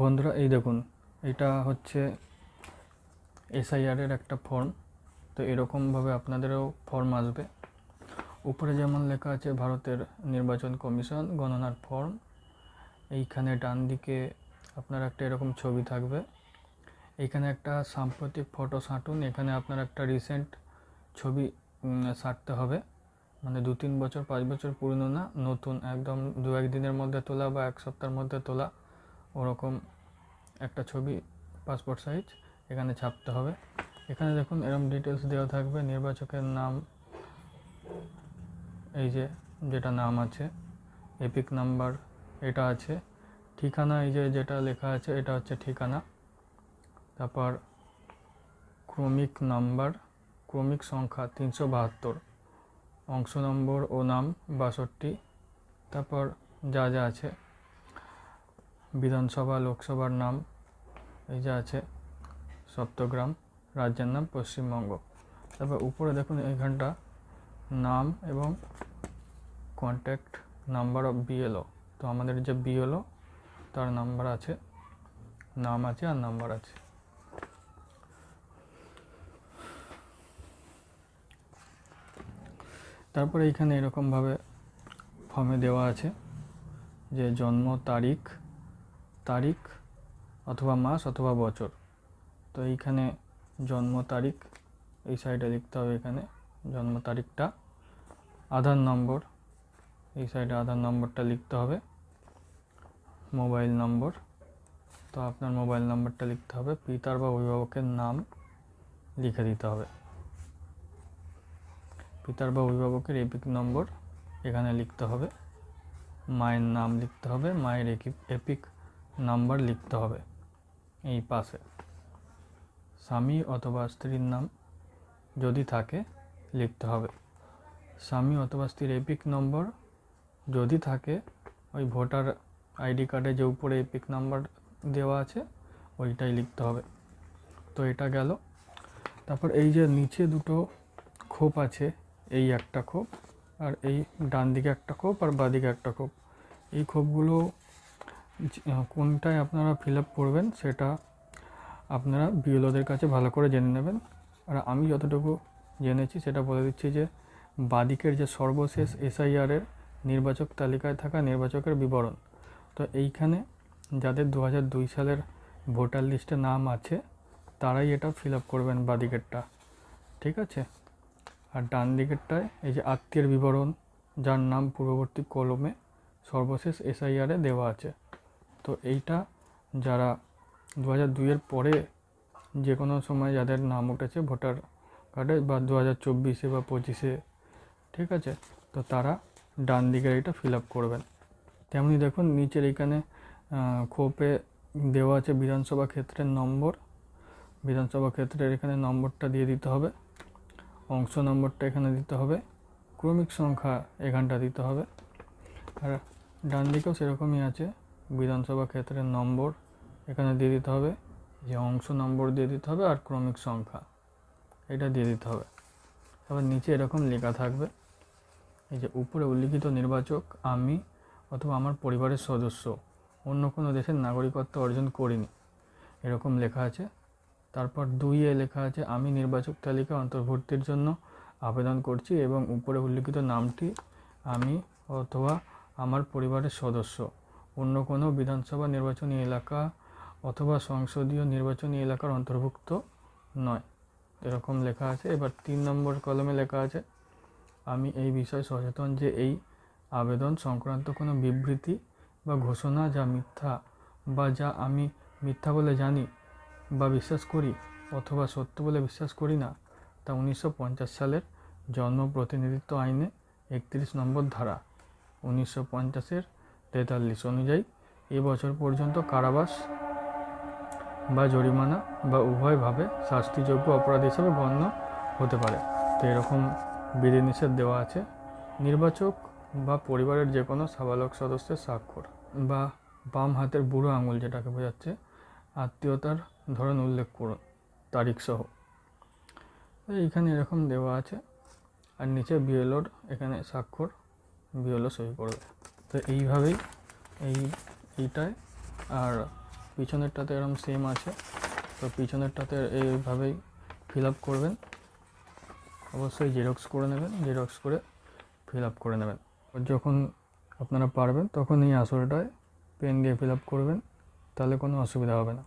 বন্ধুরা, এই দেখুন, এটা হচ্ছে এসআইআরের একটা ফর্ম তো এরকমভাবে আপনাদেরও ফর্ম আসবে। উপরে যেমন লেখা আছে, ভারতের নির্বাচন কমিশন গণনার ফর্ম এইখানে ডান দিকে আপনার একটা এরকম ছবি থাকবে। এইখানে একটা সাম্প্রতিক ফটো সাঁটুন। এখানে আপনার একটা রিসেন্ট ছবি সারতে হবে। মানে দু তিন বছর, পাঁচ বছর পুরনো না, নতুন, একদম দু এক দিনের মধ্যে তোলা বা এক সপ্তাহের মধ্যে তোলা। ওরকম একটা ছবি পাসপোর্ট সাইজ এখানে ছাপতে হবে। এখানে দেখুন এরকম ডিটেলস দেওয়া থাকবে, নির্বাচকের নাম, এই যে যেটা নাম আছে এপিক নাম্বার এটা আছে। ঠিকানা, এই যে যেটা লেখা আছে, এটা হচ্ছে ঠিকানা। তারপর ক্রমিক নাম্বার, ক্রমিক সংখ্যা তিনশো বাহাত্তর। অংশ নম্বর ও নাম বাষট্টি। তারপর যা যা আছে বিধানসভা, লোকসভার নাম, এই যে আছে সপ্তগ্রাম, রাজ্যের নাম পশ্চিমবঙ্গ। তারপর উপরে দেখুন এইখানটা, নাম এবং কন্ট্যাক্ট নাম্বার অফ বিএলও তো আমাদের যে বিএলও তার নাম্বার আছে, নাম আছে আর নাম্বার আছে। তারপরে এইখানে এরকমভাবে ফর্মে দেওয়া আছে যে জন্ম তারিখ তারিখ অথবা মাস অথবা বছর। তো এইখানে জন্ম তারিখ, এই সাইডে লিখতে হবে এখানে জন্ম তারিখটা। আধার নম্বর, এই সাইডে আধার নম্বরটা লিখতে হবে। মোবাইল নম্বর, তো আপনার মোবাইল নম্বরটা লিখতে হবে। পিতার বা অভিভাবকের নাম লিখে দিতে হবে। পিতার বা অভিভাবকের এপিক নম্বর এখানে লিখতে হবে। মায়ের নাম লিখতে হবে। মায়ের এপিক নাম্বার লিখতে হবে এই পাশে। স্বামী অথবা স্ত্রীর নাম যদি থাকে, লিখতে হবে। স্বামী অথবা স্ত্রীর এপিক নম্বর যদি থাকে, ওই ভোটার আইডি কার্ডে যে উপরে এপিক নাম্বার দেওয়া আছে, ওইটাই লিখতে হবে। তো এটা গেল। তারপর এই যে নিচে দুটো খোপ আছে, এই একটা খোপ আর এই ডান দিকে একটা খোপ আর বাঁদিকে একটা খোপ। এই খোপগুলো কোনটায় আপনারা ফিল আপ করবেন সেটা আপনারা বিএলওদের কাছে ভালো করে জেনে নেবেন। আর আমি যতটুকু জেনেছি সেটা বলে দিচ্ছি যে, বাদিকের যে সর্বশেষ এসআইআরের নির্বাচক তালিকায় থাকা নির্বাচকের বিবরণ। তো এইখানে যাদের দু সালের ভোটার লিস্টে নাম আছে, তারাই এটা ফিল আপ করবেন বাদিকেরটা। ঠিক আছে? আর ডান দিকেরটায় এই যে আত্মীয়ের বিবরণ, যার নাম পূর্ববর্তী কলমে সর্বশেষ এসআইআরে দেওয়া আছে। তো এইটা যারা দু হাজার দুইয়ের পরে যে কোনো সময় যাদের নাম উঠেছে ভোটার কার্ডে বা দু হাজার চব্বিশে বা পঁচিশে, ঠিক আছে? তো তারা ডান দিকের এটা ফিল আপ করবেন। তেমনি দেখুন নিচের এখানে খোপে দেওয়া আছে বিধানসভা ক্ষেত্রের নম্বর। বিধানসভা ক্ষেত্রের এখানে নম্বরটা দিয়ে দিতে হবে। অংশ নম্বরটা এখানে দিতে হবে। ক্রমিক সংখ্যা এখানটা দিতে হবে। আর ডান দিকেও সেরকমই আছে। বিধানসভা ক্ষেত্রের নম্বর এখানে দিয়ে দিতে হবে, যে অংশ নম্বর দিয়ে দিতে হবে আর ক্রমিক সংখ্যা, এটা দিয়ে দিতে হবে। তারপর নিচে এরকম লেখা থাকবে, এই যে উপরে উল্লিখিত নির্বাচক, আমি অথবা আমার পরিবারের সদস্য, অন্য কোনো দেশের নাগরিকত্ব অর্জন করিনি, এরকম লেখা আছে। তারপর দুইয়ে লেখা আছে, আমি নির্বাচক তালিকা অন্তর্ভুক্তির জন্য আবেদন করছি এবং উপরে উল্লিখিত নামটি আমি অথবা আমার পরিবারের সদস্য অন্য কোনো বিধানসভা নির্বাচনী এলাকা অথবা সংসদীয় নির্বাচনী এলাকার অন্তর্ভুক্ত নয়। এরকম লেখা আছে। এবার তিন নম্বর কলমে লেখা আছে, আমি এই বিষয়ে সচেতন যে এই আবেদন সংক্রান্ত কোনো বিবৃতি বা ঘোষণা যা মিথ্যা বা যা আমি মিথ্যা বলে জানি বা বিশ্বাস করি অথবা সত্য বলে বিশ্বাস করি না, তা উনিশশো পঞ্চাশ সালের জন্ম প্রতিনিধিত্ব আইনে একত্রিশ নম্বর ধারা। উনিশশো পঞ্চাশের তেতাল্লিশ অনুযায়ী এবছর পর্যন্ত কারাবাস বা জরিমানা বা উভয়ভাবে শাস্তিযোগ্য অপরাধ হিসেবে গণ্য হতে পারে। তো এরকম বিধিনিষেধ দেওয়া আছে। নির্বাচক বা পরিবারের যে কোনো সাবালক সদস্যের স্বাক্ষর বা বাম হাতের বুড়ো আঙুল যেটাকে বোঝাচ্ছে, আত্মীয়তার ধরন উল্লেখ করুন, তারিখ সহ। এইখানে এরকম দেওয়া আছে। আর নিচে বিএলওর এখানে স্বাক্ষর, বিএলও সই করবে। তো এইভাবেই এই এইটায় আর পিছনেরটাতে এরকম সেম আছে। তো পিছনেরটাতে এইভাবেই ফিল আপ করবেন। অবশ্যই জেরক্স করে নেবেন জেরক্স করে ফিল আপ করে নেবেন। যখন আপনারা পারবেন তখন এই আসলটায় পেন দিয়ে ফিল আপ করবেন, তাহলে কোনো অসুবিধা হবে না।